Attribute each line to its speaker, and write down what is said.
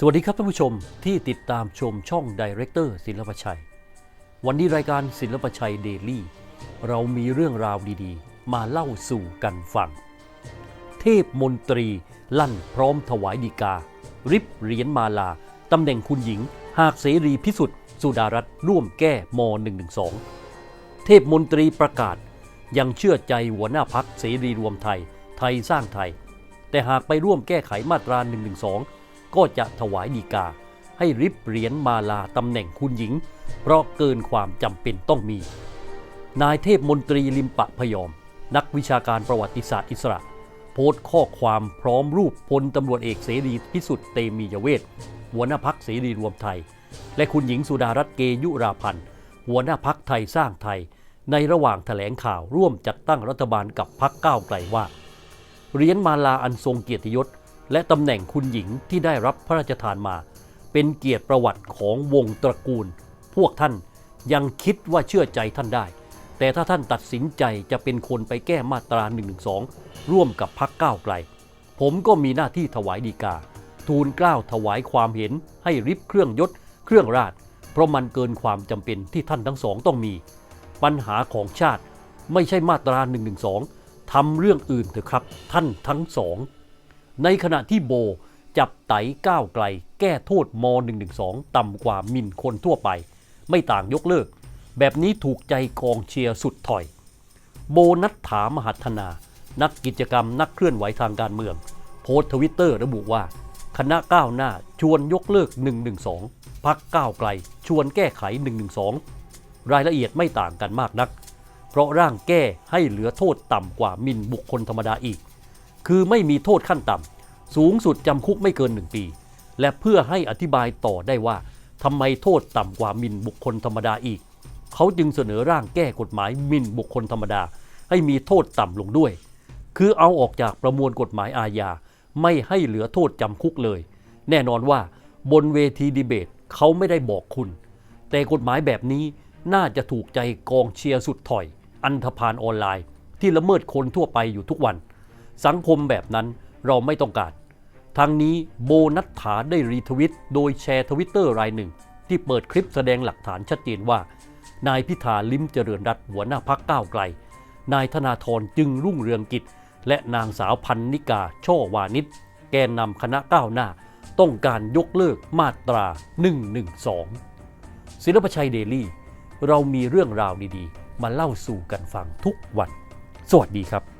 Speaker 1: สวัสดีครับท่านผู้ชมที่ติดตามชมช่องดีเรคเตอร์ศิลปชัย วันนี้รายการศิลปชัยเดลี่ เรามีเรื่องราวดีๆ มาเล่าสู่กันฟัง เทพมนตรี ลั่นพร้อมถวายดีกา ริบเหรียญมาลา ตำแหน่งคุณหญิง หากเสรีพิสุทธิ์สุดารัตร่วมแก้ม .112 เทพมนตรีประกาศยังเชื่อใจหัวหน้าพักเสรีรวมไทย ไทยสร้างไทย แต่หากไปร่วมแก้ไขมาตรา 112 ก็จะถวายดีกา ให้ริบเหรียญมาลาตำแหน่งคุณหญิง เพราะเกินความจำเป็นต้องมี นายเทพมนตรีลิมปะพยอม นักวิชาการประวัติศาสตร์อิสระ โพสต์ข้อความพร้อมรูปพลตำรวจเอกเสรีพิสุทธิ์เตมียเวทหัวหน้าพักเสรีรวมไทย และคุณหญิงสุดารัตน์เกยุราพันธ์หัวหน้าพักไทยสร้างไทย ในระหว่างแถลงข่าวร่วมจัดตั้งรัฐบาลกับพักก้าวไกลว่าเหรียญมาลาอันทรงเกียรติยศ และตำแหน่งคุณหญิงที่ได้รับพระราชทานมา เป็นเกียรติประวัติของวงตระกูล พวกท่านยังคิดว่าเชื่อใจท่านได้ แต่ถ้าท่านตัดสินใจจะเป็นคนไปแก้มาตรา1นึร่วมกับพักก้าวไกล ผมก็มีหน้าที่ถวายดีกา ทูลเกล้าถวายความเห็นให้ริบเครื่องยศ เครื่องราช เพราะมันเกินความจำเป็นที่ท่านทั้งสองต้องมี ปัญหาของชาติไม่ใช่มาตรา1นึทำเรื่องอื่นเถอะครับ ท่านทั้งสอง ในขณะที่โบจับไต่ก้าวไกล แก้โทษม .112 ต่ำกว่ามินคนทั่วไป ไม่ต่างยกเลิก แบบนี้ถูกใจกองเชียร์สุดถอย โบนัทถามหัฒนา นักกิจกรรมนักเคลื่อนไหวทางการเมือง โพสทวิตเตอร์ระบุว่า คณะก้าวหน้าชวนยกเลิก 112 พักก้าวไกล ชวนแก้ไข 112 รายละเอียดไม่ต่างกันมากนัก เพราะร่างแก้ให้เหลือโทษต่ำกว่ามินบุคคลธรรมดาอีก คือไม่มีโทษขั้นต่ำสูงสุดจำคุกไม่เกิน 1 ปี และเพื่อให้อธิบายต่อได้ว่าทำไมโทษต่ำกว่ามินบุคคลธรรมดาอีก เขาจึงเสนอร่างแก้กฎหมายมินบุคคลธรรมดา ให้มีโทษต่ำลงด้วย คือเอาออกจากประมวลกฎหมายอาญาไม่ให้เหลือโทษจำคุกเลย แน่นอนว่าบนเวทีดีเบตเขาไม่ได้บอกคุณ แต่กฎหมายแบบนี้น่าจะถูกใจกองเชียร์สุดถอย อันธพาลออนไลน์ ที่ละเมิดคนทั่วไปอยู่ทุกวัน สังคมแบบนั้นเราไม่ต้องการทางนี้โบนัทถาได้รีทวิตโดยแชร์ทวิตเตอร์รายหนึ่ง ที่เปิดคลิปแสดงหลักฐานชัดเจนว่า นายพิธาลิมเจริญรัตหัวหน้าพักก้าวไกล นายธนาธรจึงรุ่งเรืองกิจ และนางสาวพันนิกา ช่อวานิชแกนนำคณะก้าวหน้า ต้องการยกเลิกมาตรา 112 ศิลปชัยเดลี่ เรามีเรื่องราวดีๆ มาเล่าสู่กันฟังทุกวัน สวัสดีครับ